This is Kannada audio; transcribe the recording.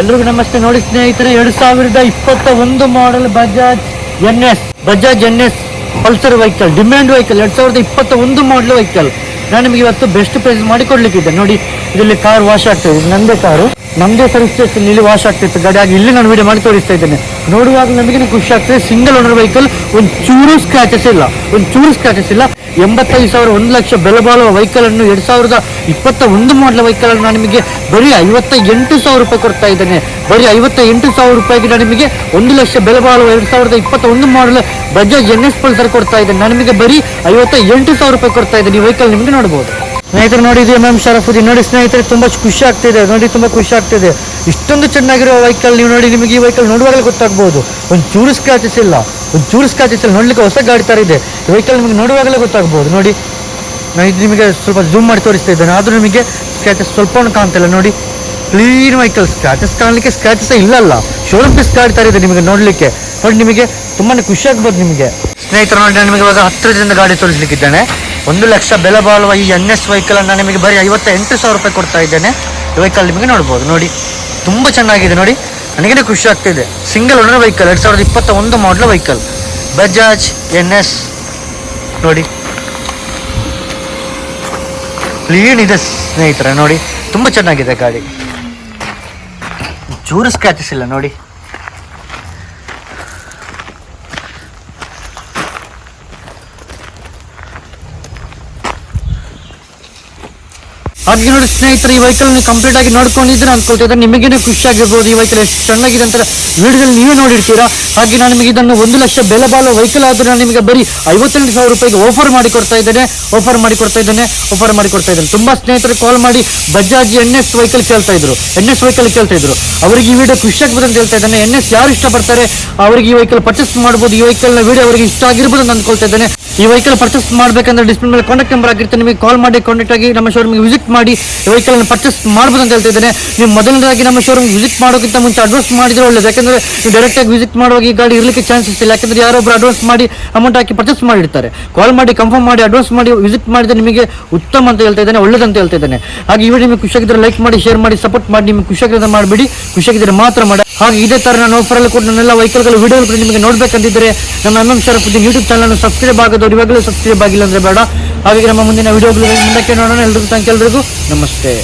ಎಲ್ರಿಗೂ ನಮಸ್ತೆ. ನೋಡಿ ಸ್ನೇಹಿತರೆ, ಎರಡು ಸಾವಿರದ ಇಪ್ಪತ್ತ ಒಂದು model Bajaj N S Bajaj N S Pulsar vehicle demand vehicle ಎರಡ್ ಸಾವಿರದ ಇಪ್ಪತ್ತ ಒಂದು ಮಾಡಲ್ ವೆಹಿಕಲ್ ನಾನು ನಿಮಗೆ ಇವತ್ತು ಬೆಸ್ಟ್ ಪ್ರೈಸ್ ಮಾಡಿ ಕೊಡ್ಲಿಕ್ಕಿದ್ದೆ. ನೋಡಿ, ಇದರಲ್ಲಿ ಕಾರ್ ವಾಶ್ ಆಗ್ತದೆ ನಂದೇ ಕಾರು ನಮ್ಮದೇ ಸರ್ವಿಸ್ ಸ್ಟೇಷನ್ ಇಲ್ಲಿ ವಾಶ್ ಆಗ್ತಿತ್ತು. ಗಾಡಿ ಇಲ್ಲಿ ನಾನು ವೀಡಿಯೋ ಮಾಡಿ ತೋರಿಸ್ತಾ ಇದ್ದೇನೆ. ನೋಡುವಾಗ ನಮಗೆ ಖುಷಿ ಆಗ್ತದೆ. ಸಿಂಗಲ್ ಓನರ್ ವೆಹಿಕಲ್ ಒಂದು ಚೂರು ಸ್ಕ್ರಾಚಸ್ ಇಲ್ಲ. ಒಂದು ಚೂರು ಸ್ಕ್ರಾಚಸ್ ಇಲ್ಲ. ಎಂಬತ್ತೈದು ಸಾವಿರ, ಒಂದು ಲಕ್ಷ ಬೆಲೆ ಬಾಳುವ ವೆಹಿಕಲ್ ಅನ್ನು ಎರಡ್ ಸಾವಿರದ ಇಪ್ಪತ್ತ ಒಂದು ಮಾಡಲ ವೆಹಿಕಲ್ ಅನ್ನು ನಾನು ನಿಮಗೆ ಬರೀ ಐವತ್ತ ಎಂಟು ಸಾವಿರ ರೂಪಾಯಿ ಕೊಡ್ತಾ ಇದ್ದೇನೆ. ಬರೀ ಐವತ್ತ ಎಂಟು ಸಾವಿರ ರೂಪಾಯಿಗೆ ನಾನು ನಿಮಗೆ ಒಂದು ಲಕ್ಷ ಬೆಲೆ ಬಾಳುವ ಎರಡು ಸಾವಿರದ ಇಪ್ಪತ್ತ ಒಂದು model Bajaj N S Pulsar ಕೊಡ್ತಾ ಇದ್ದೇನೆ. ನಾನು ನಿಮಗೆ ಬರೀ ಐವತ್ತ ಎಂಟು ಸಾವಿರ ರೂಪಾಯಿ ಕೊಡ್ತಾ ಇದ್ದೇನೆ. ಈ ವೆಹಿಕಲ್ ನಿಮಗೆ ನೋಡಬಹುದು. ಸ್ನೇಹಿತರು ನೋಡಿ, ಇದು ಎಂ ಶರಫುದ್ದೀನ್ ನೋಡಿ ಸ್ನೇಹಿತರೆ, ತುಂಬಾ ಖುಷಿ ಆಗ್ತಿದೆ. ನೋಡಿ ತುಂಬಾ ಖುಷಿ ಆಗ್ತಿದೆ. ಇಷ್ಟೊಂದು ಚೆನ್ನಾಗಿರೋ ವೆಹಿಕಲ್ ನೀವು ನೋಡಿ, ನಿಮಗೆ ಈ ವೆಹಿಕಲ್ ನೋಡುವಾಗಲೇ ಗೊತ್ತಾಗ್ಬೋದು. ಒಂದು ಚೂರು ಸ್ಕ್ರಾಚಸ್ ಇಲ್ಲ. ಒಂದು ಚೂರು ಸ್ಕ್ರಾಚಸ್ ಇಲ್ಲ ನೋಡ್ಲಿಕ್ಕೆ ಹೊಸ ಗಾಡಿ ತರ ಇದೆ. ವೆಹಿಕಲ್ ನಿಮಗೆ ನೋಡುವಾಗಲೇ ಗೊತ್ತಾಗ್ಬೋದು. ನೋಡಿ ನಾನು ಇದು ನಿಮಗೆ ಸ್ವಲ್ಪ ಜೂಮ್ ಮಾಡಿ ತೋರಿಸ್ತಾ ಇದ್ದೇನೆ. ಆದ್ರೂ ನಿಮಗೆ ಸ್ಕ್ರಾಚಸ್ ಸ್ವಲ್ಪ ಕಾಣ್ತಿಲ್ಲ ನೋಡಿ ಕ್ಲೀನ್ ವೆಹಿಕಲ್ ಸ್ಕ್ರಾಚಸ್ ಕಾಣಲಿಕ್ಕೆ ಸ್ಕ್ರಾಚಸ್ ಇಲ್ಲಲ್ಲ ಶೋರೂಮ್ ಪೀಸ್ ಗಾಡಿ ತರ ಇದೆ ನಿಮಗೆ ನೋಡ್ಲಿಕ್ಕೆ. ನೋಡಿ, ನಿಮಗೆ ತುಂಬಾನೇ ಖುಷಿ ಆಗ್ಬೋದು ನಿಮಗೆ. ಸ್ನೇಹಿತರು, ನೋಡಿ ನಿಮಗೆ ಇವಾಗ ಹತ್ತಿರದಿಂದ ಗಾಡಿ ತೋರಿಸ್ಲಿಕ್ಕಿದ್ದೇನೆ ಒಂದು ಲಕ್ಷ ಬೆಲೆ ಬಾಳುವ ಈ ಎನ್ ಎಸ್ ವೆಹಿಕಲ್ ಅನ್ನು ನಿಮಗೆ ಬರೀ ಐವತ್ತ ಎಂಟು ಸಾವಿರ ರೂಪಾಯಿ ಕೊಡ್ತಾ ಇದ್ದೇನೆ. ಈ ವೆಹಿಕಲ್ ನಿಮಗೆ ನೋಡ್ಬೋದು, ನೋಡಿ. ತುಂಬ ಚೆನ್ನಾಗಿದೆ, ನೋಡಿ. ನನಗೇನೆ ಖುಷಿ ಆಗ್ತಿದೆ. ಸಿಂಗಲ್ ಓನರ್ ವೆಹಿಕಲ್ ಎರಡು ಸಾವಿರದ ಇಪ್ಪತ್ತ ಒಂದು model vehicle Bajaj N S, ನೋಡಿ. ಕ್ಲೀನ್ ಇದೆ, ಸ್ನೇಹಿತರೆ, ನೋಡಿ. ತುಂಬ ಚೆನ್ನಾಗಿದೆ ಗಾಡಿ. ಚೂರು ಸ್ಕ್ರಾಚಸ್ ಇಲ್ಲ, ನೋಡಿ. ಹಾಗೆ ನೋಡಿ ಸ್ನೇಹಿತರೆ, ಈ ವೆಹಿಕಲ್ ನೀವು ಕಂಪ್ಲೀಟ್ ಆಗಿ ನೋಡ್ಕೊಂಡಿದ್ರೆ ಅನ್ಕೊಳ್ತಿದ್ರೆ ನಿಮಗೇನೆ ಖುಷಿ ಆಗಿರ್ಬೋದು ಈ ವೆಹಿಕಲ್ ಎಷ್ಟು ಚೆನ್ನಾಗಿದೆ ಅಂತ ವೀಡಿಯೋದಲ್ಲಿ ನೀವೇ ನೋಡಿರ್ತೀರಾ. ಹಾಗೆ ನಾನು ನಿಮಗೆ ಇದನ್ನು ಒಂದು ಲಕ್ಷ ಬೆಲೆ ಬಾಲ ವೆಹಿಕಲ್ ಆದ್ರೆ ನಾನು ನಿಮಗೆ ಬರೀ ಐವತ್ತೆಂಟು ಸಾವಿರ ರೂಪಾಯಿಗೆ ಆಫರ್ ಮಾಡಿ ಕೊಡ್ತಾ ಇದ್ದೇನೆ ಆಫರ್ ಮಾಡಿ ಕೊಡ್ತಾ ಇದ್ದೇನೆ ಆಫರ್ ಮಾಡಿ ಕೊಡ್ತಾ ಇದ್ದೇನೆ. ತುಂಬಾ ಸ್ನೇಹಿತರು ಕಾಲ್ ಮಾಡಿ ಬಜಾಜ್ ಎನ್ ಎಸ್ ವೆಹಿಕಲ್ ಕೇಳ್ತಾ ಇದ್ರು. ಎನ್ ಎಸ್ ವೆಹಿಕಲ್ ಕೇಳ್ತಾ ಇದ್ರು. ಅವರಿಗೆ ಈ ವಿಡಿಯೋ ಖುಷಿ ಆಗ್ಬೋದು ಅಂತ ಹೇಳ್ತಾ ಇದ್ದೇನೆ. ಎನ್ ಎಸ್ ಯಾರು ಇಷ್ಟಪಡ್ತಾರೆ, ಅವರಿಗೆ ಈ ವೆಹಿಕಲ್ ಪರ್ಚೇಸ್ ಮಾಡ್ಬೋದು. ಈ ವೆಹಿಕಲ್ನ ವಿಡಿಯೋ ಅವರಿಗೆ ಇಷ್ಟ ಆಗಿರ್ಬೋದು ಅಂತ ಅನ್ಕೊಳ್ತಾ ಇದ್ದೇನೆ. ಈ ವೆಹಿಕಲ್ ಪರ್ಚೇಸ್ ಮಾಡಬೇಕಂದ್ರೆ ಡಿಸ್ಪ್ಲೇ ಮೇಲೆ ಕಾಂಟ್ಯಾಕ್ಟ್ ನಂಬರ್ ಆಗಿರುತ್ತೆ ನಿಮಗೆ ಕಾಲ್ ಮಾಡಿ ಕಾಂಟ್ಯಾಕ್ಟ್ ಆಗಿ ನಮ್ಮ ಶೋರೂಮ್ಗೆ ವಿಸಿಟ್ ಮಾಡಿ ವೆಹಿಕಲ್ ಪರ್ಚೇಸ್ ಮಾಡ್ಬೋದು ಅಂತ ಹೇಳ್ತಾ ಇದ್ದೇನೆ. ನೀವು ಮೊದಲನೇದಾಗಿ ನಮ್ಮ ಶೋರೂಮ್ ವಿಸಿಟ್ ಮಾಡೋಕ್ಕಿಂತ ಮುಂಚೆ ಅಡ್ವಾನ್ಸ್ ಮಾಡಿದ್ರೆ ಒಳ್ಳೆಯದು ಯಾಕಂದ್ರೆ ನೀವು ಡೈರೆಕ್ಟ್ ಆಗಿ ವಿಸಿಟ್ ಮಾಡುವಾಗ ಈ ಗಾಡಿ ಇರಲಿಕ್ಕೆ ಚಾನ್ಸಸ್ ಇಲ್ಲ. ಯಾಕಂದ್ರೆ ಯಾರೊಬ್ಬರು ಅಡ್ವಾನ್ಸ್ ಮಾಡಿ ಅಮೌಂಟ್ ಹಾಕಿ ಪರ್ಚೇಸ್ ಮಾಡಿರ್ತಾರೆ. ಕಾಲ್ ಮಾಡಿ ಕನ್ಫರ್ಮ್ ಮಾಡಿ ಅಡ್ವಾನ್ಸ್ ಮಾಡಿ ವಿಸಿಟ್ ಮಾಡಿದ್ರೆ ನಿಮಗೆ ಉತ್ತಮ ಅಂತ ಹೇಳ್ತಾ ಇದ್ದೇನೆ ಒಳ್ಳೇದಂತ ಹೇಳ್ತಾ ಇದ್ದೇನೆ. ಹಾಗೆ ಈ ವಿಡಿಯೋ ನಿಮಗೆ ಖುಷಿಯಾಗಿದ್ರೆ ಲೈಕ್ ಮಾಡಿ ಶೇರ್ ಮಾಡಿ ಸಪೋರ್ಟ್ ಮಾಡಿ. ನಿಮಗೆ ಖುಷಿಯಾಗಿದ್ರೆ ಮಾಡಬೇಡಿ. ಖುಷಿಯಾಗಿದ್ರೆ ಮಾತ್ರ ಮಾಡಿ. ಹಾಗೆ ಇದೇ ತರ ನಾನು ಆಫರ್ ಅಲ್ಲಿ ಕೂಡ ನನ್ನೆಲ್ಲ ವೆಹಿಕಲ್ಗಳು ವಿಡಿಯೋ ನಿಮಗೆ ನೋಡ್ಬೇಕಂತಿದ್ರೆ ನಮ್ಮ M sir Sharaf YouTube channel subscribe ಆಗೋದು ಇವಾಗಲೂ ಸಬ್ಸ್ಕ್ರೈಬ್ ಆಗಿಲ್ಲ ಅಂದ್ರೆ ಬೇಡ. ಹಾಗಾಗಿ ನಮ್ಮ ಮುಂದಿನ ವಿಡಿಯೋಗಳು ಮುಂದಕ್ಕೆ ನೋಡೋಣ. ಎಲ್ರಿಗೂ ಥ್ಯಾಂಕ್ ಎಲ್ರಿಗೂ. ನಮಸ್ತೆ.